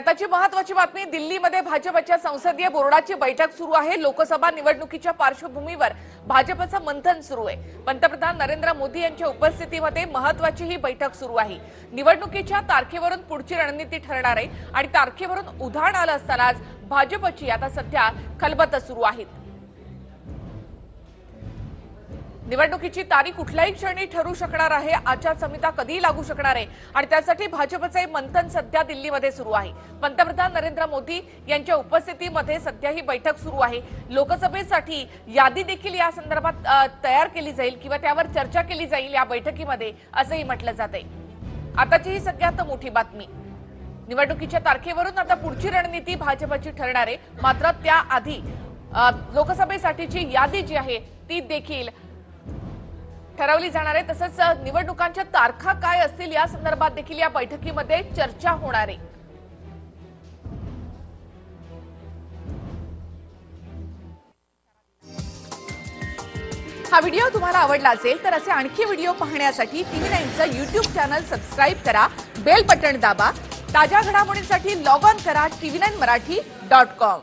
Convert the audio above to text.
आताची महत्वाची बातमी दिल्लीमध्ये भाजपच्या संसदीय बोर्डाची बैठक सुरू आहे. लोकसभा निवडणुकीच्या पार्श्वभूमीवर भाजपचं मंथन सुरू आहे. पंतप्रधान नरेंद्र मोदी यांच्या उपस्थितीमध्ये महत्वाची ही बैठक सुरू आहे. निवडणुकीच्या तारखेवरून पुढची रणनीती ठरणार आहे आणि तारखेवरून उधाण आलं असतानाच भाजपची आता सध्या खलबत सुरू आहेत. निवडणुकीची तारीख कुठल्याही क्षणी ठरू शकणार आहे आचारसंहिता कधी लागू शकणार आहे. आणि त्यासाठी भाजपचे मंथन सध्या दिल्लीमध्ये सुरू आहे. पंतप्रधान नरेंद्र मोदी यांच्या उपस्थितीमध्ये सध्या ही बैठक सुरू आहे. लोकसभेसाठी यादी देखील या संदर्भात तयार केली जाईल किंवा त्यावर चर्चा केली जाईल या बैठकीमध्ये असंही म्हटलं जात आहे आताची ही सगळ्यात मोठी बातमी. निवडणुकीच्या तारखेवरून आता पुढची रणनीती भाजपची ठरणार आहे. मात्र त्याआधी लोकसभेसाठीची यादी जी आहे ती देखील ठरवली जाणार आहे. तसंच निवडणुकांच्या तारखा काय असतील या संदर्भात देखील या बैठकीमध्ये चर्चा होणार आहे. हा व्हिडिओ तुम्हाला आवडला असेल तर असे आणखी व्हिडिओ पाहण्यासाठी टीव्ही नाईनचं युट्यूब चॅनल सबस्क्राईब करा बेल बटन दाबा ताज्या घडामोडींसाठी लॉग ऑन करा TV nine Marathi dot com.